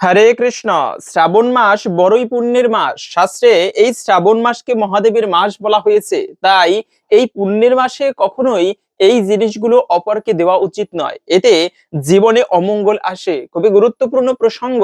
হরে কৃষ্ণ, শ্রাবণ মাস বড়ই পুণ্যের মাস। শাস্ত্রে এই শ্রাবণ মাসকে মহাদেবের মাস বলা হয়েছে। তাই এই পুণ্যের মাসে কখনোই এই জিনিসগুলো অপরকে দেওয়া উচিত নয়। এতে জীবনে অমঙ্গল আসে। খুবই গুরুত্বপূর্ণ প্রসঙ্গ।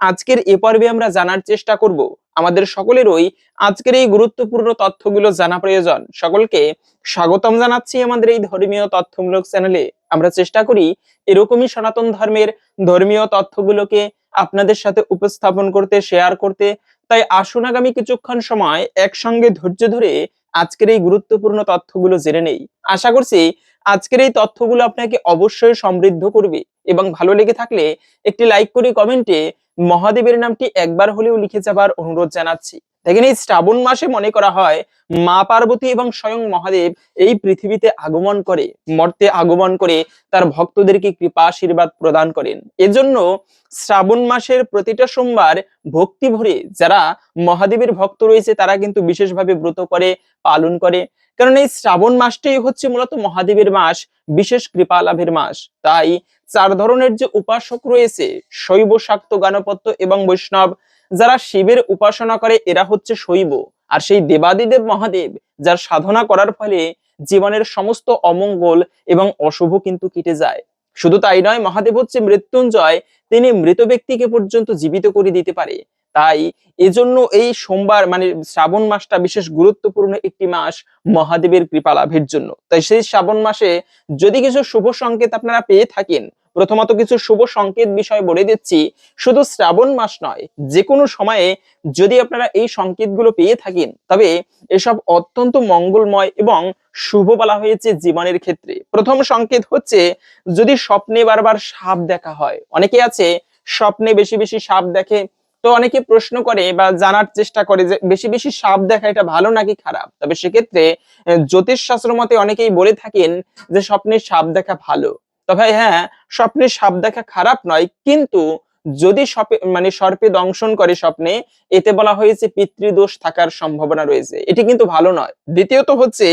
আজকের এ পর্বে আমরা জানার চেষ্টা করব। আমাদের সকলেরই আজকের এই গুরুত্বপূর্ণ তথ্যগুলো জানা প্রয়োজন। সকলকে স্বাগতম জানাচ্ছি আমাদের এই ধর্মীয় তথ্যমূলক চ্যানেলে। আমরা চেষ্টা করি এরকমই সনাতন ধর্মের ধর্মীয় তথ্যগুলোকে আপনাদের সাথে উপস্থাপন করতে শেয়ার করতে। তাই আসুন আগামী কিছুক্ষণ সময় একসঙ্গে ধৈর্য ধরে আজকের এই গুরুত্বপূর্ণ তথ্যগুলো জেনে নেই। আশা করছি আজকের এই তথ্যগুলো আপনাকে অবশ্যই সমৃদ্ধ করবে এবং ভালো লেগে থাকলে একটি লাইক করে কমেন্টে মহাদেবের নামটি একবার হলেও লিখে যাবার অনুরোধ জানাচ্ছি। এই শ্রাবণ মাসে মনে করা হয় মা পার্বতী এবং স্বয়ং মহাদেব এই পৃথিবীতে আগমন করে, মর্তে আগমন করে তার ভক্তদেরকে কৃপা, আশীর্বাদ প্রদান করেন। এজন্য শ্রাবণ মাসের প্রতিটা সোমবার ভক্তি ভরে যারা মহাদেবের ভক্ত রয়েছে, তারা কিন্তু বিশেষভাবে ব্রত করে, পালন করে। কারণ এই শ্রাবণ মাসটাই হচ্ছে মূলত মহাদেবের মাস, বিশেষ কৃপা লাভের মাস। তাই চার ধরনের যে উপাসক রয়েছে, শৈব, শাক্ত, গানপত্য এবং বৈষ্ণব যারা শিবের উপাসনা করে, এরা হচ্ছে শৈব। আর সেই দেবাদিদেব মহাদেব, যার সাধনা করার ফলে জীবনের সমস্ত অমঙ্গল এবং অশুভ কিন্তু কেটে যায়। শুধু তাই নয়, মহাদেব হচ্ছে মৃত্যুঞ্জয়, তিনি মৃত ব্যক্তিকে পর্যন্ত জীবিত করে দিতে পারে। তাই এজন্য এই সোমবার মানে শ্রাবণ মাসটা বিশেষ গুরুত্বপূর্ণ একটি মাস মহাদেবের কৃপা লাভের জন্য। তাই সেই শ্রাবণ মাসে যদি কিছু শুভ সংকেত আপনারা পেয়ে থাকেন প্রথমত কিছু শুভ সংকেত বিষয় বলে দিচ্ছি। শুধু শ্রাবণ মাস নয় যে কোনো সময়ে যদি আপনারা এই সংকেতগুলো পেয়ে থাকেন, তবে এসব অত্যন্ত মঙ্গলময় এবং শুভ বলা হয়েছে জীবনের ক্ষেত্রে। প্রথম সংকেত হচ্ছে, যদি স্বপ্নে বারবার সাপ দেখা হয়, অনেকে আছে স্বপ্নে বেশি বেশি সাপ দেখে, তো অনেকে প্রশ্ন করে বা জানার চেষ্টা করে যে, বেশি বেশি সাপ দেখা এটা ভালো নাকি খারাপ? তবে সেক্ষেত্রে জ্যোতিষ শাস্ত্র মতে অনেকেই বলে থাকেন যে, স্বপ্নে সাপ দেখা ভালো। তবে হ্যাঁ স্বপ্নে সাপ দেখা খারাপ নয়, কিন্তু যদি সপে মানে সর্পে দংশন করে স্বপ্নে, এতে বলা হয়েছে পিতৃদোষ থাকার সম্ভাবনা রয়েছে। এটি কিন্তু ভালো নয়। দ্বিতীয়ত হচ্ছে,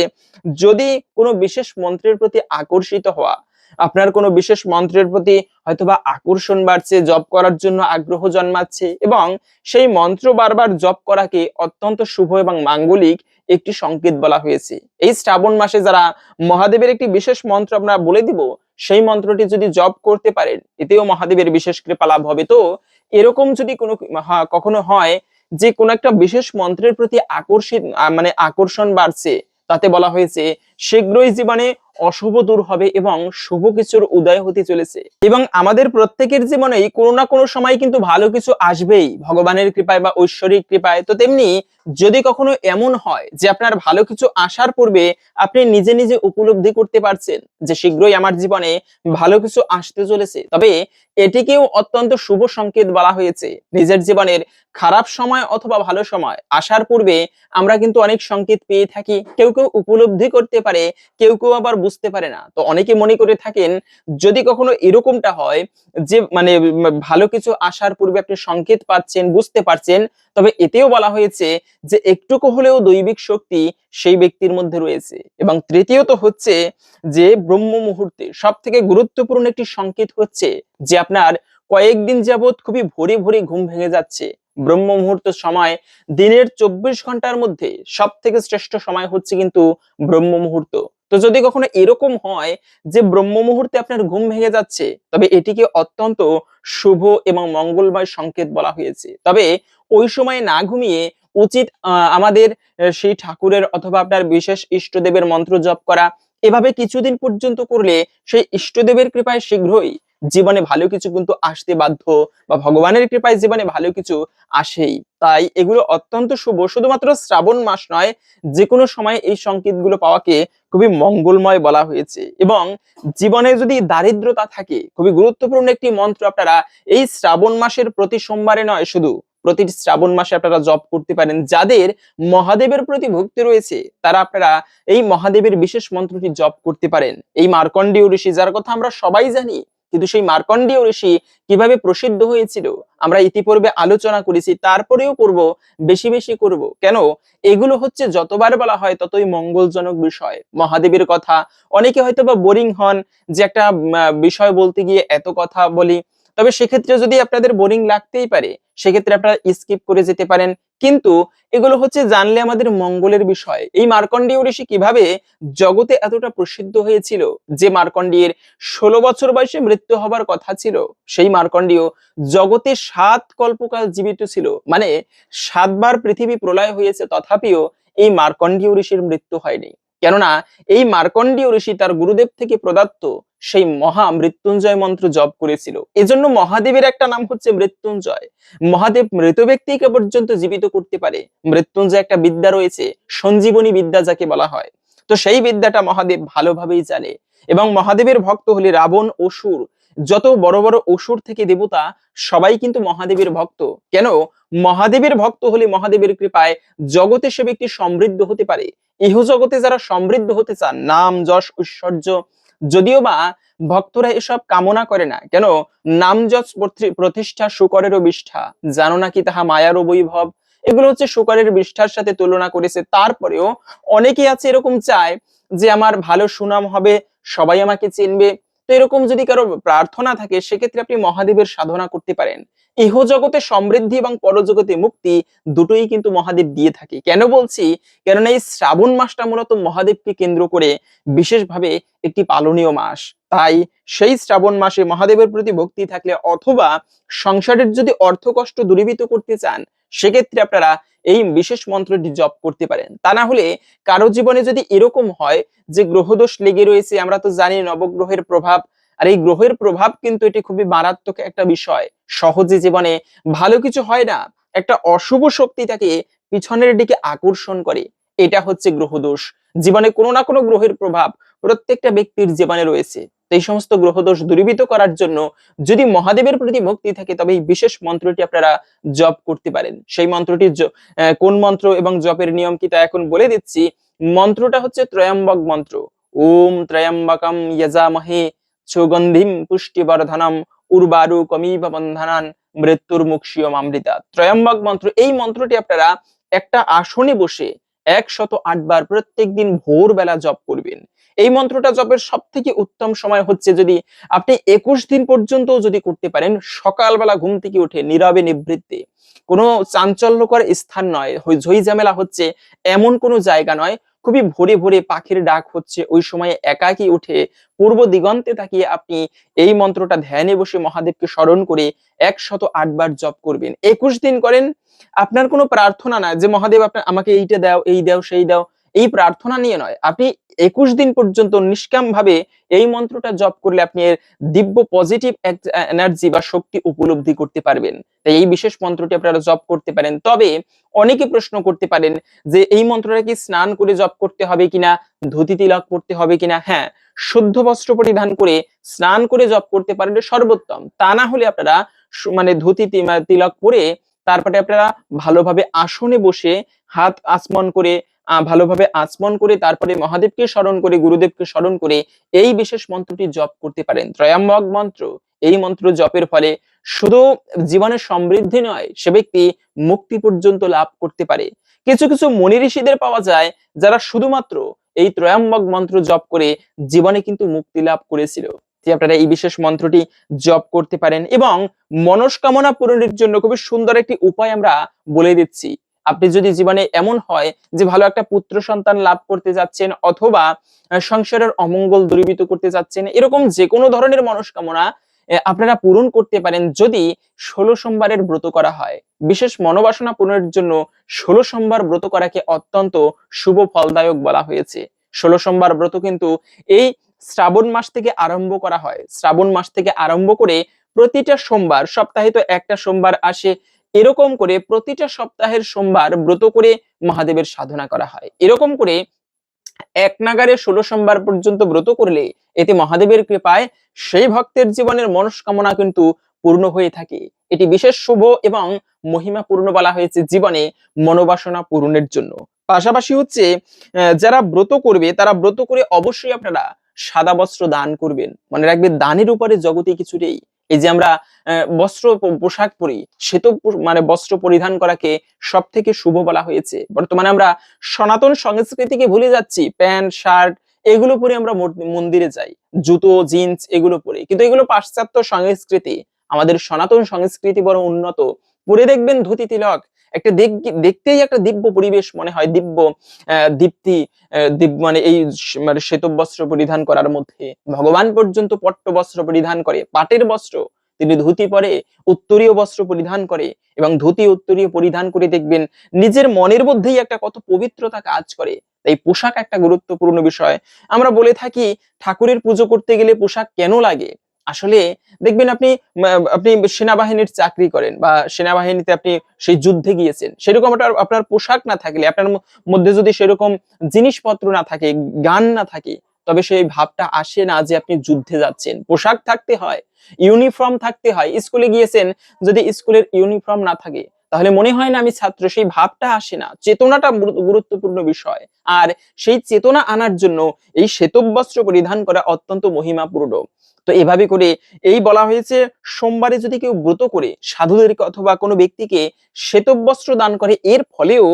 যদি কোনো বিশেষ মন্ত্রের প্রতি আকর্ষিত হওয়া, আপনার কোনো বিশেষ মন্ত্রের প্রতি হয়তোবা আকর্ষণ বাড়ছে, জপ করার জন্য আগ্রহ জন্মাচ্ছে, এবং সেই মন্ত্র বারবার জপ করাকে অত্যন্ত শুভ এবং মাঙ্গলিক একটি সংকেত বলা হয়েছে। এই শ্রাবণ মাসে যারা মহাদেবের একটি বিশেষ মন্ত্র আমরা বলে দিব সেই মন্ত্রটি যদি জপ করতে পারেন এতেও মহাদেবের বিশেষ কৃপা লাভ হবে। তো এরকম যদি কোনো কখনো হয় যে কোনো একটা বিশেষ মন্ত্রের প্রতি আকর্ষিত মানে আকর্ষণ বাড়ছে, তাতে বলা হয়েছে, শীঘ্রই জীবনে অশুভ দূর হবে এবং শুভ কিছুর উদয় হতে চলেছে। এবং আমাদের প্রত্যেকের জীবনেই কোনো না কোনো সময় কিন্তু ভালো কিছু আসবেই, ভগবানের কৃপায় বা ঐশ্বরিক কৃপায়। তো তেমনি যদি কখনো এমন হয় যে আপনার ভালো কিছু আসার পূর্বে আপনি নিজে নিজে উপলব্ধি করতে পারছেন যে শীঘ্রই আমার জীবনে ভালো কিছু আসতে চলেছে, তবে এটিকেও অত্যন্ত শুভ সংকেত বলা হয়েছে। নিজের জীবনের খারাপ সময় অথবা ভালো সময় আসার পূর্বে আমরা কিন্তু অনেক সংকেত পেয়ে থাকি। কেউ কেউ উপলব্ধি করতে পারে, কেউ কেউ আবার বুঝতে পারে না। তো অনেকে মনে করে থাকেন, যদি কখনো এরকমটা হয় যে মানে ভালো কিছু আসার পূর্বে আপনি সংকেত পাচ্ছেন, বুঝতে পারছেন, তবে এতেও বলা হয়েছে যে একটুকু হলেও দৈবিক শক্তি সেই ব্যক্তির মধ্যে রয়েছে। এবং তৃতীয়ত হচ্ছে যে ব্রহ্ম মুহূর্তে সব থেকে গুরুত্বপূর্ণ একটি সংকেত হচ্ছে যে আপনার কয়েকদিন যাবত খুবই ভোরে ভোরে ঘুম ভেঙে যাচ্ছে। ব্রহ্ম মুহূর্ত সময় দিনের চব্বিশ ঘণ্টার মধ্যে সব থেকে শ্রেষ্ঠ সময় হচ্ছে কিন্তু ব্রহ্ম মুহূর্ত তো যদি কখনো এরকম হয় যে ব্রহ্ম মুহূর্তে আপনার ঘুম ভেঙে যাচ্ছে, তবে এটিকে অত্যন্ত শুভ এবং মঙ্গলময় সংকেত বলা হয়েছে। তবে ওই সময় না ঘুমিয়ে উচিত আমাদের সেই ঠাকুরের অথবা আপনার বিশেষ ইষ্টদেবের মন্ত্র জপ করা। এভাবে কিছুদিন পর্যন্ত করলে সেই ইষ্টদেবের কৃপায় শীঘ্রই জীবনে ভালো কিছু কিন্তু আসতে বাধ্য বা ভগবানের কৃপায় জীবনে ভালো কিছু আসেই। তাই এগুলো অত্যন্ত শুভ। শুধুমাত্র শ্রাবণ মাস নয় যে কোনো সময় এই সংকেতগুলো পাওয়াকে খুবই মঙ্গলময় বলা হয়েছে। এবং জীবনে যদি দারিদ্রতা থাকে, খুবই গুরুত্বপূর্ণ একটি মন্ত্র আপনারা এই শ্রাবণ মাসের প্রতি সোমবারে নয়, শুধু প্রতি শ্রাবণ মাসে আপনারা জপ করতে পারেন। যাদের মহাদেবের প্রতি ভক্তি রয়েছে, তারা আপনারা এই মহাদেবের বিশেষ মন্ত্রটি জপ করতে পারেন। এই মার্কণ্ডীয় ঋষি, যার কথা আমরা সবাই জানি, কিন্তু সেই মার্কণ্ডীয় ঋষি কীভাবে প্রসিদ্ধ হয়েছিল, আমরা ইতিপূর্বে আলোচনা করেছি, তারপরেও করব, বেশি বেশি করব। কেন? এগুলো হচ্ছে যতবার বলা হয় ততই মঙ্গলজনক বিষয়। মহাদেবের কথা, অনেকে হয়তো বা বোরিং হন যে একটা বিষয় বলতে গিয়ে এত কথা বলি তবে সেক্ষেত্রে যদি আপনাদের বোরিং লাগতেই পারে, সেক্ষেত্রে আপনারা স্কিপ করে যেতে পারেন। কিন্তু এগুলো হচ্ছে জানলে আমাদের মঙ্গলের বিষয়। এই মার্কণ্ডীয় ঋষি কীভাবে জগতে এতটা প্রসিদ্ধ হয়েছিল? যে মার্কণ্ডীয়ের ষোলো বছর বয়সে মৃত্যু হবার কথা ছিল, সেই মার্কণ্ডীয় জগতে সাত কল্পকাল জীবিত ছিল। মানে সাতবার পৃথিবী প্রলয় হয়েছে, তথাপিও এই মার্কণ্ডীয় ঋষির মৃত্যু হয়নি। কেননা এই মার্কণ্ডীয় ঋষি তার গুরুদেব থেকে প্রদত্ত সেই মহা মৃত্যুঞ্জয় মন্ত্র জপ করেছিল। এজন্য মহাদেবের একটা নাম হচ্ছে মৃত্যুঞ্জয়। মহাদেব মৃত ব্যক্তিকে পর্যন্ত জীবিত করতে পারে। মৃত্যুঞ্জয় একটা বিদ্যা রয়েছে, সঞ্জীবনী বিদ্যা যাকে বলা হয়। তো সেই বিদ্যাটা মহাদেব ভালোভাবেই জানে এবং মহাদেবের ভক্ত হলে রাবণ, অসুর যত বড় বড় অসুর থেকে দেবতা, সবাই কিন্তু মহাদেবের ভক্ত। কেন? মহাদেবের ভক্ত হলে মহাদেবের কৃপায় জগতে সে ব্যক্তি সমৃদ্ধ হতে পারে। ইহ জগতে যারা সমৃদ্ধ হতে চান, নাম, যশ, ঐশ্বর্য, যদিও বা ভক্তরা এসব কামনা করে না, কেন? নাম, যশ প্রতিষ্ঠা শুকরেরও বিষ্ঠা। জানো নাকি তাহা মায়ারও বৈভব? এগুলো হচ্ছে শুকরের বিষ্ঠার সাথে তুলনা করেছে। তারপরেও অনেকেই আছে এরকম চায় যে, আমার ভালো সুনাম হবে, সবাই আমাকে চিনবে। তো এরকম যদি কারও প্রার্থনা থাকে, সেক্ষেত্রে আপনি মহাদেবের সাধনা করতে পারেন। ইহ জগতে সমৃদ্ধি এবং পরজগতে মুক্তি দুটোই কিন্তু মহাদেব দিয়ে থাকে। কেন বলছি? কেননা এই শ্রাবণ মাসটা মূলত মহাদেবকে কেন্দ্র করে বিশেষভাবে একটি পালনীয় মাস। তাই সেই শ্রাবণ মাসে মহাদেবের প্রতি ভক্তি থাকলে অথবা সংসারের যদি অর্থ কষ্ট দূরীভূত করতে চান সেক্ষেত্রে আপনারা এই বিশেষ মন্ত্রটি জপ করতে পারেন। তা না হলে কারও জীবনে যদি এরকম হয় যে গ্রহদোষ লেগে রয়েছে, আমরা তো জানি নবগ্রহের প্রভাব, আর এই গ্রহের প্রভাব কিন্তু এটি খুবই মারাত্মক একটা বিষয়। সহজে জীবনে ভালো কিছু হয় না, একটা অশুভ শক্তি তাকে পিছনের দিকে আকর্ষণ করে। এটা হচ্ছে গ্রহদোষ। জীবনে কোনো না কোনো গ্রহের প্রভাব প্রত্যেকটা ব্যক্তির জীবনে রয়েছে। এই সমস্ত গ্রহদোষ দূরীভূত করার জন্য যদি মহাদেবের প্রতি ভক্তি থাকে, তবে এই বিশেষ মন্ত্রটি আপনারা জপ করতে পারেন। সেই মন্ত্রটি কোন মন্ত্র এবং জপের নিয়ম কি তা এখন বলে দিচ্ছি। মন্ত্রটা হচ্ছে ত্রয়ম্বক মন্ত্র। ওম ত্রয়ম্বকম যজামহে সুগন্ধিম পুষ্টিবর্ধনম উর্বারু কমিব বন্ধনান মৃত্যুর মুক্ষীয় অমৃতা ত্রয়ম্বক মন্ত্র, এই মন্ত্রটি আপনারা একটা আসনে বসে একশত আটবার প্রত্যেক দিন ভোরবেলা জপ করবেন। এই মন্ত্রটা জপের সব থেকে উত্তম সময় হচ্ছে যদি আপনি একুশ দিন পর্যন্ত যদি করতে পারেন, সকালবেলা ঘুম থেকে উঠে নীরবে নিবৃত্তে কোনো চাঞ্চল্যকর স্থান নয়। ঝই ঝামেলা হচ্ছে এমন কোনো জায়গা নয় খুবই ভোরে ভোরে পাখির ডাক হচ্ছে। ওই সময়ে একাকি উঠে পূর্ব দিগন্তে তাকিয়ে আপনি এই মন্ত্রটা ধ্যানে বসে মহাদেবকে স্মরণ করে একশত আটবার জপ করবেন। একুশ দিন করেন, আপনার কোনো প্রার্থনা না যে, মহাদেব আপনার আমাকে এইটা দাও, এই দাও, সেই দাও। এই প্রার্থনা নিয়ে নয়। আপনি একুশ দিন পর্যন্ত নিষ্কাম ভাবে এই মন্ত্রটা জপ করলে আপনি এর দিব্য পজিটিভ এনার্জি বা শক্তি উপলব্ধি করতে পারবেন। তাই এই বিশেষ মন্ত্রটি আপনারা জপ করতে পারেন। তবে অনেকে প্রশ্ন করতে পারেন যে এই মন্ত্রটা কি স্নান করে জপ করতে হবে কিনা, ধুতি তিলক করতে হবে কিনা? হ্যাঁ শুদ্ধ বস্ত্র পরিধান করে স্নান করে জপ করতে পারলে সর্বোত্তম। তা না হলে আপনারা মানে ধুতি তিলক পরে তারপরে আপনারা ভালোভাবে আসনে বসে হাত আসমন করে ভালোভাবে আচমন করে তারপরে মহাদেবকে স্মরণ করে, গুরুদেবকে স্মরণ করে এই বিশেষ মন্ত্রটি জপ করতে পারেন। ত্রয়াম্বক মন্ত্র। এই মন্ত্র জপের ফলে শুধু জীবনের সমৃদ্ধি নয়, সে ব্যক্তি মুক্তি পর্যন্ত লাভ করতে পারে। কিছু কিছু মনি ঋষিদের পাওয়া যায়, যারা শুধুমাত্র এই ত্রয়াম্বক মন্ত্র জপ করে জীবনে কিন্তু মুক্তি লাভ করেছিল। যে আপনারা এই বিশেষ মন্ত্রটি জপ করতে পারেন এবং মনস্কামনা পূরণের জন্য খুবই সুন্দর একটি উপায় আমরা বলে দিচ্ছি। আপনি যদি জীবনে এমন হয় যে ভালো একটা পুত্র সন্তান লাভ করতে যাচ্ছেন অথবা সংসারের অমঙ্গল দূরীভূত করতে যাচ্ছেন, এরকম যে কোনো ধরনের মনস্কামনা আপনারা পূরণ করতে পারেন যদি ষোলো সোমবারের ব্রত করা হয়। বিশেষ মনোবাসনা পূরণের জন্য ষোলো সোমবার ব্রত করাকে অত্যন্ত শুভ ফলদায়ক বলা হয়েছে। ষোলো সোমবার ব্রত কিন্তু এই শ্রাবণ মাস থেকে আরম্ভ করা হয়। শ্রাবণ মাস থেকে আরম্ভ করে প্রতিটা সোমবার, সপ্তাহে তো একটা সোমবার আসে এরকম করে প্রতিটা সপ্তাহের সোমবার ব্রত করে মহাদেবের সাধনা করা হয়। এরকম করে এক নাগারে ষোলো সোমবার পর্যন্ত ব্রত করলে এতে মহাদেবের কৃপায় সেই ভক্তের জীবনের মনস্কামনা কিন্তু পূর্ণ হয়ে থাকে। এটি বিশেষ শুভ এবং মহিমা পূর্ণ বলা হয়েছে জীবনে মনোবাসনা পূরণের জন্য। পাশাপাশি হচ্ছে যারা ব্রত করবে তারা ব্রত করে অবশ্যই আপনারা সাদা বস্ত্র দান করবেন। মনে রাখবে দানের উপরে জগতে কিছু নেই। এই যে আমরা বস্ত্র পোশাক পরি সে তো মানে বস্ত্র পরিধান করাকে সব থেকে শুভ বলা হয়েছে। বর্তমানে আমরা সনাতন সংস্কৃতিকে ভুলে যাচ্ছি, প্যান্ট, শার্ট, এগুলো পরে আমরা মন্দিরে যাই, জুতো, জিন্স এগুলো পরে। কিন্তু এগুলো পাশ্চাত্য সংস্কৃতি, আমাদের সনাতন সংস্কৃতি বড় উন্নত। পরে দেখবেন ধুতি তিলক। একটা দেখ- দেখতেই একটা দিব্য পরিবেশ মনে হয়, দিব্য দীপ্তি মানে এই মানে শ্বেত বস্ত্র পরিধান করার মধ্যে। ভগবান পর্যন্ত পট্ট বস্ত্র পরিধান করে, পাটের বস্ত্র। তিনি ধুতি পরে উত্তরীয় বস্ত্র পরিধান করে এবং ধুতি উত্তরীয় পরিধান করে দেখবেন নিজের মনের মধ্যেই একটা কত পবিত্রতা কাজ করে। তাই পোশাক একটা গুরুত্বপূর্ণ বিষয়। আমরা বলে থাকি, ঠাকুরের পুজো করতে গেলে পোশাক কেন লাগে? আসলে দেখবেন আপনি আপনি সেনাবাহিনীর চাকরি করেন বা সেনাবাহিনীতে আপনি সেই যুদ্ধে গিয়েছেন, সেরকম আপনার পোশাক না থাকলে, আপনার মধ্যে যদি সেরকম জিনিসপত্র না থাকে, গান না থাকে, তবে সেই ভাবটা আসে না যে আপনি যুদ্ধে যাচ্ছেন। পোশাক থাকতে হয়, ইউনিফর্ম থাকতে হয়, স্কুলে গিয়েছেন, যদি স্কুলের ইউনিফর্ম না থাকে, তাহলে মনে হয় না আমি ছাত্র, সেই ভাবটা আসে না। চেতনাটা গুরুত্বপূর্ণ বিষয়। আর সেই চেতনা আনার জন্য এই শ্বেতবস্ত্র পরিধান করা অত্যন্ত মহিমাপূর্ণ। তো এভাবে করে এই বলা হয়েছে, সোমবারে যদি কেউ ব্রত করে, সাধুদেরকে অথবা কোনো ব্যক্তিকে শ্বেতবস্ত্র দান করে, এর ফলেও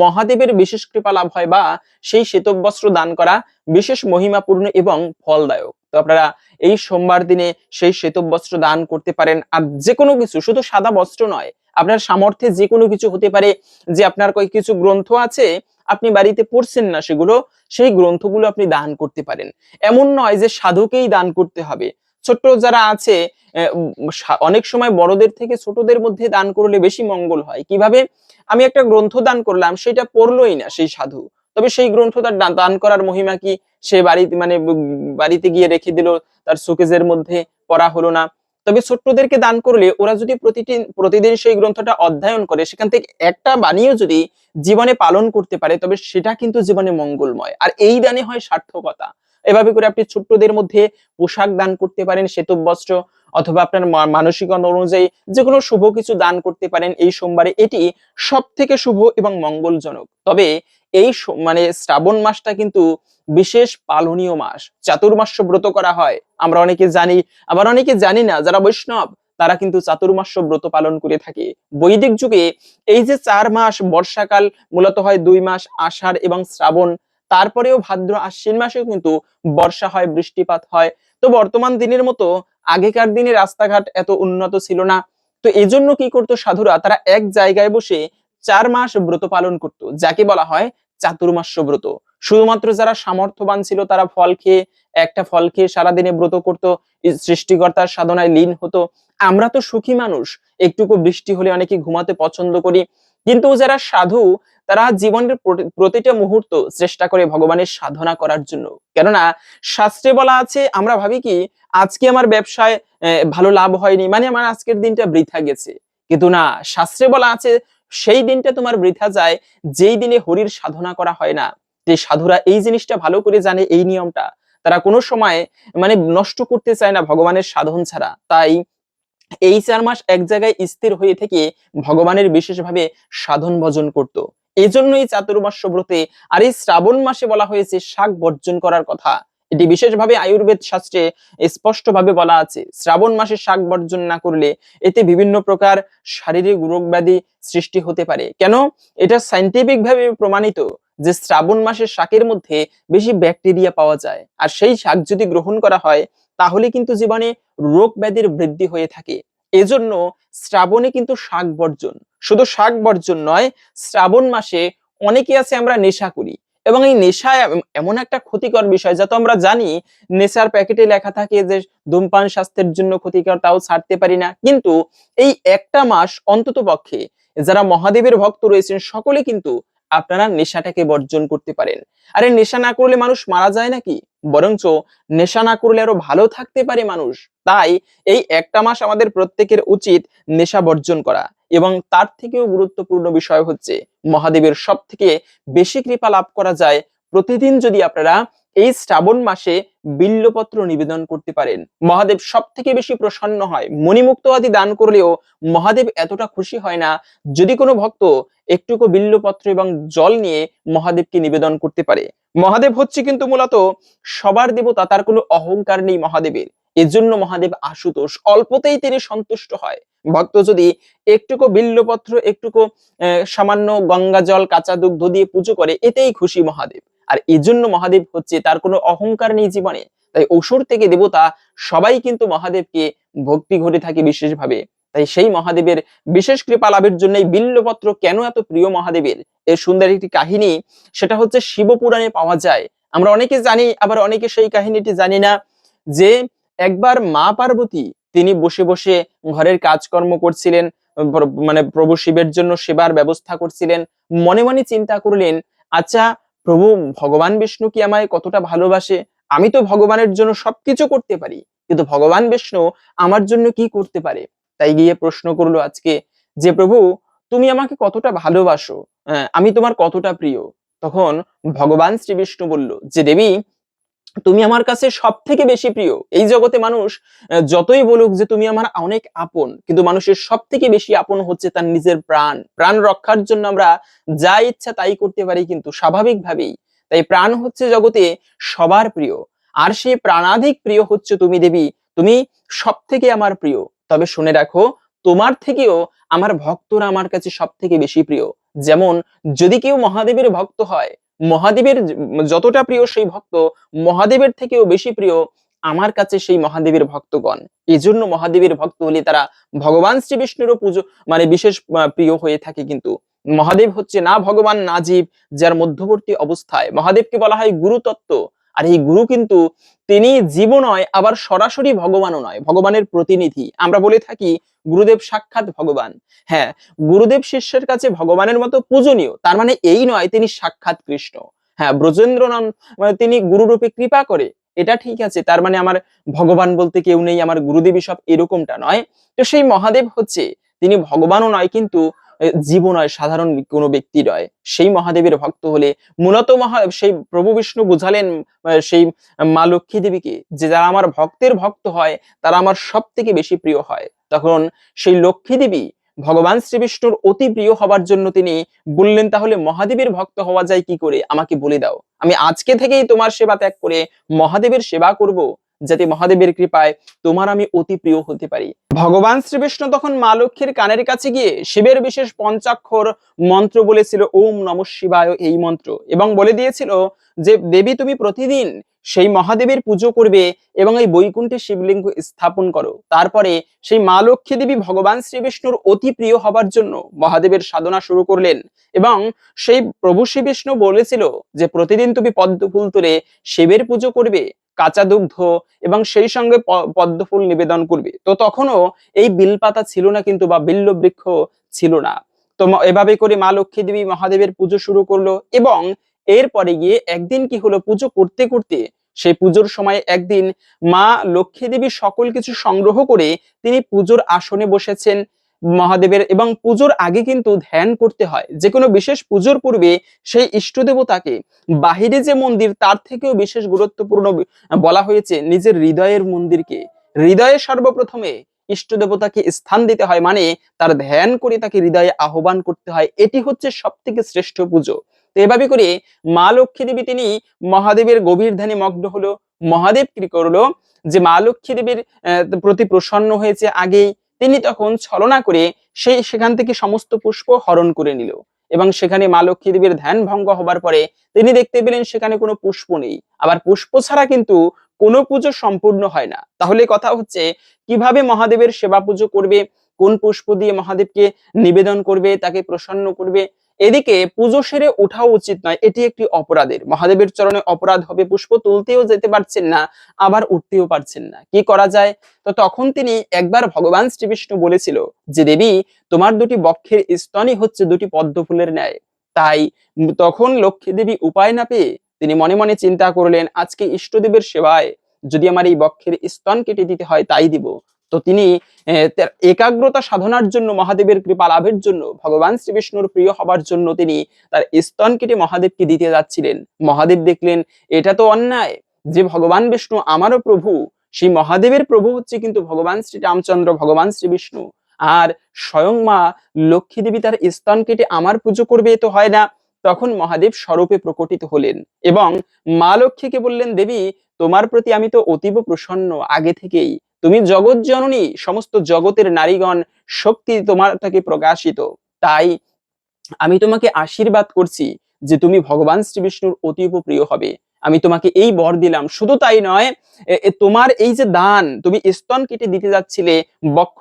মহাদেবের বিশেষ কৃপা লাভ হয় বা সেই শ্বেতবস্ত্র দান করা বিশেষ মহিমাপূর্ণ এবং ফলদায়ক। তো আপনারা এই সোমবার দিনে সেই শ্বেতবস্ত্র দান করতে পারেন, আর যে কোনো কিছু, শুধু সাদা বস্ত্র নয়, আপনার সামর্থ্যে যে কোনো কিছু হতে পারে, যে আপনার কিছু গ্রন্থ আছে আপনি বাড়িতে পড়ছেন না সেগুলো, সেই গ্রন্থগুলো আপনি দান করতে পারেন। এমন নয় যে সাধুকেই দান করতে হবে। ছোট্ট যারা আছে অনেক সময় বড়দের থেকে ছোটদের মধ্যে দান করলে বেশি মঙ্গল হয়। কীভাবে? আমি একটা গ্রন্থ দান করলাম, সেটা পড়লোই না সেই সাধু। তবে সেই গ্রন্থ তার দান করার মহিমা কি? সে বাড়িতে মানে বাড়িতে গিয়ে রেখে দিল, তার শোকেজের মধ্যে পড়া হলো না। তবে ছোট্টদেরকে দান করলে ওরা যদি প্রতিদিন প্রতিদিন সেই গ্রন্থটা অধ্যয়ন করে, সেখান থেকে একটা বাণীও যদি জীবনে পালন করতে পারে, তবে সেটা কিন্তু জীবনে মঙ্গলময়। আর এই দানে হয় সার্থকতা। এভাবে করে আপনি ছোট্টদের মধ্যে পোশাক দান করতে পারেন শ্বেতবস্ত্র অথবা আপনার মা- মানসিকতা অনুযায়ী যে কোনো শুভ কিছু দান করতে পারেন এই সোমবারে। এটি সব থেকে শুভ এবং মঙ্গলজনক। তবে এই মানে শ্রাবণ মাসটা কিন্তু বিশেষ পালনীয় মাস। চাতুর্মাস্য ব্রত করা হয়। আমরা অনেকে জানি, আবার অনেকে জানি না, যারা বৈষ্ণব, তারা কিন্তু চাতুর্মাস্য ব্রত পালন করে থাকে। বৈদিক যুগে এই যে চার মাস, বর্ষাকাল মূলত হয় দুই মাস, আষাঢ় এবং শ্রাবণ। তারপরেও ভাদ্র আশ্বিন মাসেও কিন্তু বর্ষা হয়, বৃষ্টিপাত হয়। তো বর্তমান দিনের মতো আগেকার দিনে রাস্তাঘাট এত উন্নত ছিল না। তো এজন্য কি করতো সাধুরা? তারা এক জায়গায় বসে চার মাস ব্রত পালন করত, যাকে বলা হয় চাতুর্মাস্য ব্রত। শুধুমাত্র যারা সামর্থ্যবান ছিল তারা ফল খেয়ে, একটা ফল খেয়ে সারাদিনে ব্রত করত সৃষ্টিকর্তার সাধনায় লীন হতো। আমরা তো সুখী মানুষ, একটুকু বৃষ্টি হলে অনেকে ঘুমাতে পছন্দ করি। কিন্তু যারা সাধু, তারা জীবনের প্রতিটা মুহূর্ত চেষ্টা করে ভগবানের সাধনা করার জন্য। কেননা, শাস্ত্রে বলা আছে, আমরা ভাবি কি, আজকে আমার ব্যবসায় ভালো লাভ হয়নি মানে আমার আজকের দিনটা বৃথা গেছে। কিন্তু না, শাস্ত্রে বলা আছে সেই দিনটা তোমার বৃথা যায়, যেই দিনে হরির সাধনা করা হয় না। যে সাধুরা এই জিনিসটা ভালো করে জানে, এই নিয়মটা, তারা কোনো সময় মানে নষ্ট করতে চায় না ভগবানের সাধন ছাড়া। তাই এই চার মাস এক জায়গায় স্থির হয়ে থেকে ভগবানের বিশেষভাবে সাধন ভজন করত। এই জন্যই চাতুর্মাস্য ব্রতে আর এই শ্রাবণ মাসে বলা হয়েছে শাক বর্জন করার কথা। এটি বিশেষভাবে আয়ুর্বেদ শাস্ত্রে স্পষ্টভাবে বলা আছে। শ্রাবণ মাসে শাক বর্জন না করলে এতে বিভিন্ন প্রকার শারীরিক রোগ ব্যাধি সৃষ্টি হতে পারে। কেন? এটা সাইন্টিফিক ভাবে প্রমাণিত যে শ্রাবণ মাসের শাকের মধ্যে বেশি ব্যাকটেরিয়া পাওয়া যায়। আর সেই শাক যদি গ্রহণ করা হয়, তাহলে কিন্তু জীবনে রোগ ব্যাধির বৃদ্ধি হয়ে থাকে। এজন্য শ্রাবণে কিন্তু শাক বর্জন। শুধু শাক বর্জন নয়, শ্রাবণ মাসে অনেকে আছে আমরা নেশা করি। এবং এই নেশা এমন একটা ক্ষতিকর বিষয় যা তো আমরা জানি, নেশার প্যাকেটে লেখা থাকে যে ধূমপান স্বাস্থ্যের জন্য ক্ষতিকর, তাও ছাড়তে পারি না। কিন্তু এই একটা মাস অন্তত পক্ষে যারা মহাদেবের ভক্ত রয়েছেন, সকলে কিন্তু আপনারা নেশাটাকে বর্জন করতে পারেন। আরে নেশা না করলে মানুষ মারা যায় নাকি? বরঞ্চ নেশা না করলে আরও ভালো থাকতে পারে মানুষ। তাই এই একটা মাস আমাদের প্রত্যেকের উচিত নেশা বর্জন করা। এবং তার থেকেও গুরুত্বপূর্ণ বিষয় হচ্ছে মহাদেবের সব থেকে বেশি কৃপা লাভ করা যায় প্রতিদিন যদি আপনারা এই শ্রাবণ মাসে বিল্লপত্র নিবেদন করতে পারেন। মহাদেব সব থেকে বেশি প্রসন্ন হয়। মণিমুক্ত আদি দান করলেও মহাদেব এতটা খুশি হয় না, যদি কোনো ভক্ত একটুকু বিল্লপত্র এবং জল নিয়ে মহাদেবকে নিবেদন করতে পারে। মহাদেব হচ্ছে কিন্তু মূলত সবার দেবতা, তার কোনো অহংকার নেই মহাদেবের। এজন্য মহাদেব আশুতোষ, অল্পতেই তিনি সন্তুষ্ট হয়। ভক্ত যদি একটুকু বিল্লপত্র, একটুকু সামান্য গঙ্গা জল, কাঁচা দুগ্ধ দিয়ে পুজো করে, এতেই খুশি মহাদেব। আর এজন্য মহাদেব হচ্ছে, তার কোনো অহংকার নেই জীবনে। তাই অসুর থেকে দেবতা সবাই কিন্তু মহাদেবকে ভক্তি ঘটে থাকে বিশেষভাবে। তাই সেই মহাদেবের বিশেষ কৃপা লাভের জন্য এই বিল্লপত্র কেন এত প্রিয় মহাদেবের? এর সুন্দর একটি কাহিনী, সেটা হচ্ছে শিবপুরাণে পাওয়া যায়। আমরা অনেকে জানি, আবার অনেকে সেই কাহিনীটি জানি না যে একবার মা পার্বতী, তিনি বসে বসে ঘরের কাজকর্ম করছিলেন মানে প্রভু শিবের জন্য সেবার ব্যবস্থা করছিলেন, মনে মনে চিন্তা করলেন আচ্ছা প্রভু ভগবান বিষ্ণু কি আমায় কতটা ভালোবাসে? আমি তো ভগবানের জন্য সবকিছু করতে পারি কিন্তু ভগবান বিষ্ণু আমার জন্য কি করতে পারে? তাই গিয়ে প্রশ্ন করল আজকে যে প্রভু তুমি আমাকে কতটা ভালোবাসো? আহ, আমি তোমার কতটা প্রিয়? তখন ভগবান শ্রী বিষ্ণু বলল যে দেবী তুমি আমার কাছে সব থেকে বেশি প্রিয়। এই জগতে মানুষ যতই বলুক যে তুমি আমার অনেক আপন, কিন্তু মানুষের সব থেকে বেশি আপন হচ্ছে তার নিজের প্রাণ। প্রাণ রক্ষার জন্য আমরা যা ইচ্ছা তাই করতে পারি কিন্তু স্বাভাবিকভাবেই। তাই প্রাণ হচ্ছে জগতে সবার প্রিয়। আর সেই প্রাণাধিক প্রিয় হচ্ছে তুমি, দেবী। তুমি সব থেকে আমার প্রিয়। তবে শুনে রাখো, তোমার থেকেও আমার ভক্তরা আমার কাছে সব থেকে বেশি প্রিয়। যেমন, যদি কেউ মহাদেবের ভক্ত হয় মহাদেবের যতটা প্রিয় সেই ভক্ত, মহাদেবের থেকেও বেশি প্রিয় আমার কাছে সেই মহাদেবের ভক্তগণ। এই জন্য মহাদেবের ভক্ত হলে তারা ভগবান শ্রী বিষ্ণুরও পুজো মানে বিশেষ প্রিয় হয়ে থাকে কিন্তু। মহাদেব হচ্ছে না ভগবান, না জীব, যার মধ্যবর্তী অবস্থায়। মহাদেবকে বলা হয় গুরুতত্ত্ব। আর এই গুরু কিন্তু তিনি জীব নয় আবার সরাসরি ভগবানও নয়, ভগবানের প্রতিনিধি। আমরা বলে থাকি গুরুদেব সাক্ষাৎ ভগবান। হ্যাঁ গুরুদেব শিষ্যের কাছে ভগবানের মতো পূজনীয়, তার মানে এই নয় তিনি সাক্ষাৎ কৃষ্ণ। হ্যাঁ ব্রজেন্দ্র নাম মানে তিনি গুরুরূপে কৃপা করে, এটা ঠিক আছে, তার মানে আমার ভগবান বলতে কেউ নেই, আমার গুরুদেবী সব এরকমটা নয়। তো সেই মহাদেব হচ্ছে, তিনি ভগবানও নয় কিন্তু আহ, জীব নয় সাধারণ কোনো ব্যক্তি নয়। সেই মহাদেবের ভক্ত হলে মূলত মহা সেই প্রভু বিষ্ণু বুঝালেন সেই মা লক্ষ্মী দেবীকে যে যারা আমার ভক্তের ভক্ত হয় তারা আমার সব থেকে বেশি প্রিয় হয়। তখন সেই লক্ষ্মী দেবী ভগবান শ্রীবিষ্ণুর অতি প্রিয় হবার জন্য তিনি বললেন তাহলে মহাদেবের ভক্ত হওয়া যায় কি করে? আমাকে বলে দাও। আমি আজকে থেকেই তোমার সেবা ত্যাগ করে মহাদেবের সেবা করব। যাতে মহাদেবের কৃপায় তোমার আমি অতি প্রিয় হতে পারি। ভগবান শ্রীবিষ্ণু তখন মা লক্ষ্মীর কানের কাছে গিয়ে শিবের বিশেষ পঞ্চাক্ষর মন্ত্র বলেছিল, ওম নম শিবায় এই মন্ত্র এবং বলে দিয়েছিল যে, দেবী, তুমি প্রতিদিন সেই মহাদেবের পুজো করবে এবং এই বৈকুণ্ঠে শিবলিঙ্গ স্থাপন করো। তারপরে সেই মা লক্ষ্মী দেবী ভগবান শ্রী বিষ্ণুর অতি প্রিয় হবার জন্য মহাদেবের সাধনা শুরু করলেন এবং সেই প্রভু শ্রী বিষ্ণু বলেছিল যে, প্রতিদিন তুমি পদ্মফুল তুলে শিবের পুজো করবে কাঁচা দুগ্ধ এবং সেই সঙ্গে প- পদ্ম নিবেদন করবে। তো তখনও এই বিলপাতা ছিল না কিন্তু বা বিল্ল বৃক্ষ ছিল না। তো এভাবে করে মা লক্ষ্মী দেবী মহাদেবের পুজো শুরু করল এবং এরপরে গিয়ে একদিন কি হলো পুজো করতে করতে সেই পুজোর সময় একদিন মা লক্ষ্মী দেবী সকল কিছু সংগ্রহ করে তিনি পুজোর আসনে বসেছেন মহাদেবের এবং পুজোর আগে কিন্তু ধ্যান করতে হয়। যে কোনো বিশেষ পুজোর পূর্বে সেই ইষ্ট দেবতাকে বাহিরে যে মন্দির, তার থেকেও বিশেষ গুরুত্বপূর্ণ বলা হয়েছে নিজের হৃদয়ের মন্দিরকে। হৃদয়ে সর্বপ্রথমে ইষ্ট দেবতাকে স্থান দিতে হয় মানে তার ধ্যান করে তাকে হৃদয়ে আহ্বান করতে হয়। এটি হচ্ছে সব থেকে শ্রেষ্ঠ পুজো। তো এভাবে করে মা লক্ষ্মী দেবী তিনি মহাদেবের গভীর ধ্যানে মগ্ন হলো, মহাদেব কি করল যে মা লক্ষ্মী দেবীর প্রতি প্রসন্ন হয়েছে আগেই। তিনি তখন ছলনা করে সেই সেখান থেকে সমস্ত পুষ্প হরণ করে নিল এবং সেখানে মা লক্ষ্মী দেবীর ধ্যান ভঙ্গ হবার পরে তিনি দেখতে পেলেন সেখানে কোনো পুষ্প নেই। আবার পুষ্প ছাড়া কিন্তু কোনো পুজো সম্পূর্ণ হয় না। তাহলে কথা হচ্ছে, কীভাবে মহাদেবের সেবা পুজো করবে, কোন পুষ্প দিয়ে মহাদেবকে নিবেদন করবে, তাকে প্রসন্ন করবে এদিকে পুজো সেরে ওঠাও উচিত নয়, এটি একটি অপরাধের। মহাদেবের চরণে অপরাধ হবে, পুষ্প তুলতেও যেতে পারছেন না, আবার উঠতেও পারছেন না। কি করা যায়? তো তখন তিনি একবার ভগবান শ্রীবিষ্ণু বলেছিল যে, দেবী, তোমার দুটি বক্ষের স্তনই হচ্ছে দুটি পদ্ম ফুলের ন্যায়। তাই তখন লক্ষ্মী দেবী উপায় না পেয়ে তিনি মনে মনে চিন্তা করলেন, আজকে ইষ্টদেবের সেবায় যদি আমার এই বক্ষের স্তন কেটে দিতে হয়, তাই দিব। তো তিনি একাগ্রতা সাধনার জন্য, মহাদেবের কৃপা লাভের জন্য, ভগবান শ্রীবিষ্ণুর প্রিয় হবার জন্য তিনি তার স্তন কেটে মহাদেবকে দিতে যাচ্ছিলেন। মহাদেব দেখলেন, এটা তো অন্যায় যে ভগবান বিষ্ণু আমারও প্রভু, সেই মহাদেবের প্রভু হচ্ছে কিন্তু ভগবান শ্রী রামচন্দ্র, ভগবান শ্রী বিষ্ণু। আর স্বয়ং মা লক্ষ্মী দেবী তার স্তন কেটে আমার পুজো করবে তো হয় না। তখন মহাদেব স্বরূপে প্রকটিত হলেন এবং মা লক্ষ্মীকে বললেন, দেবী, তোমার প্রতি আমি তো অতীব প্রসন্ন, আগে থেকেই। তুমি জগৎ জননী, সমস্ত জগতের নারীগণ শক্তি তোমার থেকে প্রকাশিত। তাই আমি তোমাকে আশীর্বাদ করছি যে তুমি ভগবান শ্রী বিষ্ণুর অতীব হবে। আমি তোমাকে এই বর দিলাম। শুধু তাই নয় তোমার এই যে দান, তুমি স্তন কেটে দিতে যাচ্ছিলে, বক্ষ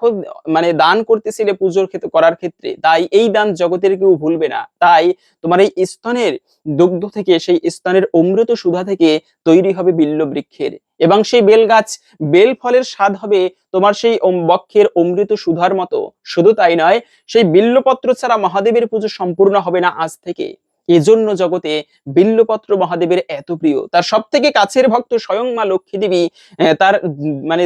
মানে দান করতেছিলে পুজোর ক্ষেত্রে করার ক্ষেত্রে, তাই এই দান জগতের কেউ ভুলবে না। তাই তোমার এই স্তনের দুগ্ধ থেকে, সেই স্তনের অমৃত সুধা থেকে তৈরি হবে বিল্ল বৃক্ষের। এবং সেই বেল গাছ বেল ফলের স্বাদ হবে তোমার সেই বক্ষের অমৃত সুধার মতো। শুধু তাই নয়, সেই বিল্লপত্র ছাড়া মহাদেবের পুজো সম্পূর্ণ হবে না আজ থেকে। এজন্য জগতে বিল্লপত্র মহাদেবের এত প্রিয়। তার সব থেকে কাছের ভক্ত স্বয়ং মা লক্ষ্মী দেবী তার মানে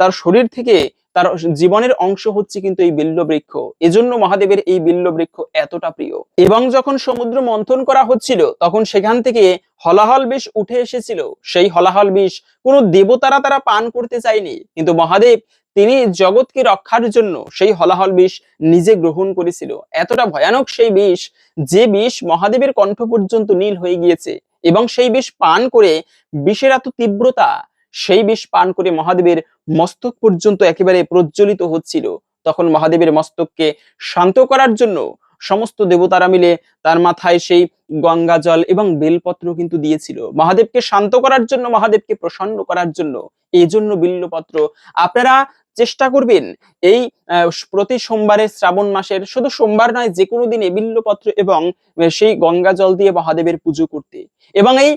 তার শরীর থেকে তার জীবনের অংশ হচ্ছে কিন্তু এই বিল্ল বৃক্ষ এজন্য মহাদেবের এই বিল্ল বৃক্ষ এতটা প্রিয়। এবং যখন সমুদ্র মন্থন করা হচ্ছিল, তখন সেখান থেকে হলাহল বিষ উঠে এসেছিল। সেই হলাহল বিষ কোনো দেবতারা তারা পান করতে চায়নি। কিন্তু মহাদেব তিনি জগৎকে রক্ষার জন্য সেই হলাহল বিষ নিজে গ্রহণ করেছিল। এতটা ভয়ানক সেই বিষ, যে বিষ মহাদেবের কণ্ঠ পর্যন্ত নীল হয়ে গিয়েছে এবং সেই বিষ পান করে বিষের এত তীব্রতা, সেই বিষ পান করে মহাদেবের মস্তক পর্যন্ত একেবারে প্রজ্বলিত হচ্ছিল। তখন মহাদেবের মস্তককে শান্ত করার জন্য সমস্ত দেবতারা মিলে তার মাথায় সেই গঙ্গা জল এবং বেলপত্র কিন্তু দিয়েছিল। মহাদেবকে শান্ত করার জন্য, মহাদেবকে প্রসন্ন করার জন্য এই জন্য বিল্লপত্র। আপনারা চেষ্টা করবেন এই প্রতি সোমবারে শ্রাবণ মাসের, শুধু সোমবার নয় যে কোনো দিনে বিল্লপত্র এবং সেই গঙ্গা জল দিয়ে মহাদেবের পুজো করতে। এবং এই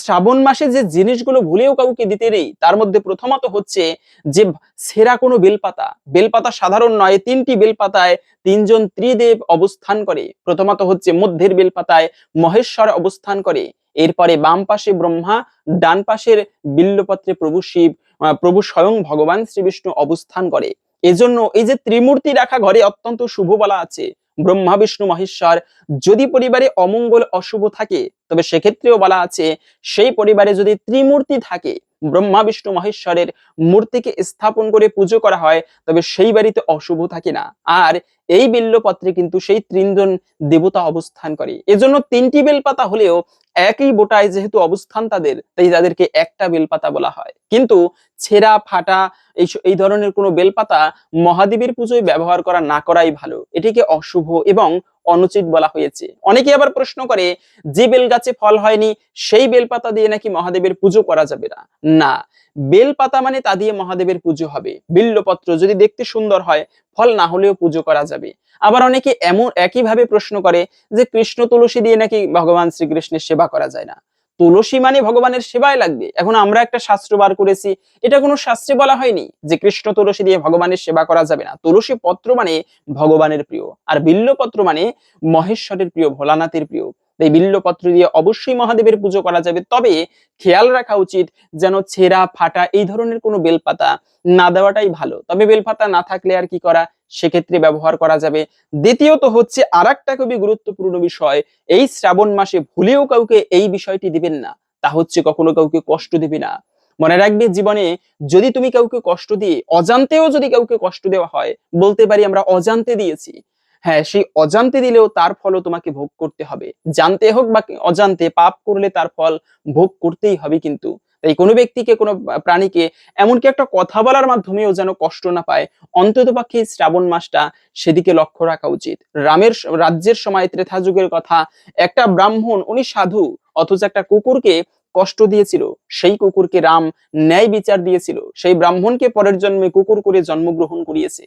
শ্রাবণ মাসে যে জিনিসগুলো ভুলেও কাউকে দিতে নেই, তার মধ্যে প্রথমত হচ্ছে যে সেরা কোনো বেলপাতা। বেলপাতা সাধারণ নয়, তিনটি বেলপাতায় তিনজন ত্রিদেব অবস্থান করে। প্রথমত হচ্ছে মধ্যের বেলপাতায় মহেশ্বর অবস্থান করে। এরপরে বাম পাশে ব্রহ্মা, ডান পাশের বিল্লপত্রে প্রভু শিব প্রভু স্বয়ং ভগবান শ্রী বিষ্ণু অবস্থান করে। এজন্য এই যে ত্রিমূর্তি রাখা ঘরে অত্যন্ত শুভ বলা আছে। ব্রহ্মা, বিষ্ণু, মহেশ্বর যদি পরিবারে অমঙ্গল অশুভ থাকে, তবে সেক্ষেত্রেও বলা আছে, সেই পরিবারে যদি ত্রিমূর্তি থাকে, ব্রহ্মা, বিষ্ণু, মহেশ্বরের মূর্তিকে স্থাপন করে পুজো করা হয়, তবে সেই বাড়িতে অশুভ থাকে না। আর এই বেল্লপত্রে কিন্তু সেই তিনজন দেবতা অবস্থান করে। এজন্য তিনটি বেলপাতা হলেও একই বোটায় যেহেতু অবস্থান তাদের, তাই তাদেরকে একটা বেলপাতা বলা হয়। কিন্তু ছেঁড়া, ফাটা এই এই ধরনের কোনো বেলপাতা মহাদেবের পুজোয় ব্যবহার করা না করাই ভালো। এটিকে অশুভ এবং অনুচিত বলা হয়েছে। অনেকে আবার প্রশ্ন করে, যে বেল গাছে ফল হয়নি, সেই বেলপাতা দিয়ে নাকি মহাদেবের পুজো করা যাবে না? না, বেলপাতা মানে তা দিয়ে মহাদেবের পুজো হবে। বিল্লপত্র যদি দেখতে সুন্দর হয়, ফল না হলেও পুজো করা যাবে। আবার অনেকে এমন একইভাবে প্রশ্ন করে, যে কৃষ্ণ তুলসী দিয়ে নাকি ভগবান শ্রীকৃষ্ণের সেবা করা যায় না। তুলসী মানে ভগবানের সেবায় লাগবে। এখন আমরা একটা শাস্ত্র বার করেছি, এটা কোনো শাস্ত্রে বলা হয়নি যে কৃষ্ণ তুলসী দিয়ে ভগবানের সেবা করা যাবে না। তুলসী পত্র মানে ভগবানের প্রিয়, আর বিল্লপত্র মানে মহেশ্বরের প্রিয়, ভোলানাথের প্রিয়। তাই বিল্লপত্র দিয়ে অবশ্যই মহাদেবের পুজো করা যাবে। তবে খেয়াল রাখা উচিত যেন ছেঁড়া, ফাটা এই ধরনের কোনো বেলপাতা না দেওয়াটাই ভালো। তবে বেলপাতা না থাকলে আর কি করা? সেক্ষেত্রে ব্যবহার করা যাবে। দ্বিতীয়ত হচ্ছে আর একটা খুবই গুরুত্বপূর্ণ বিষয়, এই শ্রাবণ মাসে ভুলেও কাউকে এই বিষয়টি দিবেন না। তা হচ্ছে কখনো কাউকে কষ্ট দিবে না। মনে রাখবে জীবনে, যদি তুমি কাউকে কষ্ট দিয়ে অজান্তেও যদি কাউকে কষ্ট দেওয়া হয়, বলতে পারি আমরা অজান্তে দিয়েছি। হ্যাঁ সেই অজান্তে দিলেও তার ফলও তোমাকে ভোগ করতে হবে। জানতে হোক বা অজান্তে পাপ করলে তার ফল ভোগ করতেই হবে কিন্তু। তাই কোনো ব্যক্তিকে, কোনো প্রাণীকে এমনকি একটা কথা বলার মাধ্যমেও যেন কষ্ট না পায়, অন্তত পক্ষে শ্রাবণ মাসটা সেদিকে লক্ষ্য রাখা উচিত। রামের রাজ্যের সময় ত্রেথা যুগের কথা, একটা ব্রাহ্মণ, উনি সাধু, অথচ একটা কুকুরকে কষ্ট দিয়েছিল। সেই কুকুরকে রাম ন্যায় বিচার দিয়েছিল। সেই ব্রাহ্মণকে পরের জন্মে কুকুর করে জন্মগ্রহণ করিয়েছে।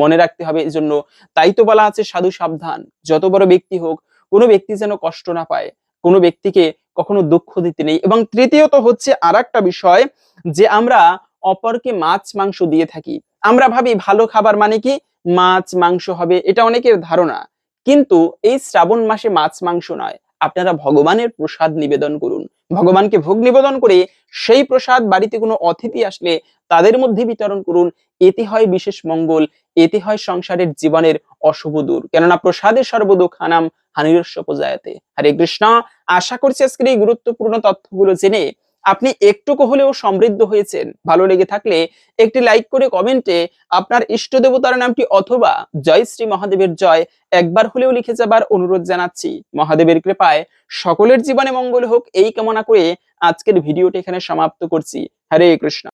মনে রাখতে হবে এই জন্য তাই তো বলা আছে সাধু সাবধান। যত বড় ব্যক্তি হোক, কোনো ব্যক্তি যেন কষ্ট না পায়। কোনো ব্যক্তিকে কখনো দুঃখ দিতে নেই। এবং তৃতীয়ত হচ্ছে আর একটা বিষয় যে আমরা অপরকে মাছ, মাংস দিয়ে থাকি। আমরা ভাবি ভালো খাবার মানে কি? মাছ, মাংস হবে, এটা অনেকের ধারণা। কিন্তু এই শ্রাবণ মাসে মাছ, মাংস নয়। আপনারা ভগবানের প্রসাদ নিবেদন করুন। ভগবানকে ভোগ নিবেদন করে সেই প্রসাদ বাড়িতে কোনো অতিথি আসলে তাদের মধ্যে বিতরণ করুন। এতে হয় বিশেষ মঙ্গল এতে হয় সংসারের জীবনের অশুভ দূর। কেননা প্রসাদে সর্বদুঃখ হানাম হানিরস্য পজায়াতে। হরে কৃষ্ণ, আশা করছি আজকের এই গুরুত্বপূর্ণ তথ্যগুলো জেনে আপনি একটুকু হলেও সমৃদ্ধ হয়েছেন। ভালো লেগে থাকলে একটি লাইক করে কমেন্টে আপনার ইষ্ট দেবতার নামটি অথবা জয় শ্রী মহাদেবের জয় একবার হলেও লিখে যাবার অনুরোধ জানাচ্ছি। মহাদেবের কৃপায় সকলের জীবনে মঙ্গল হোক, এই কামনা করে আজকের ভিডিওটি এখানে সমাপ্ত করছি। হরে কৃষ্ণ।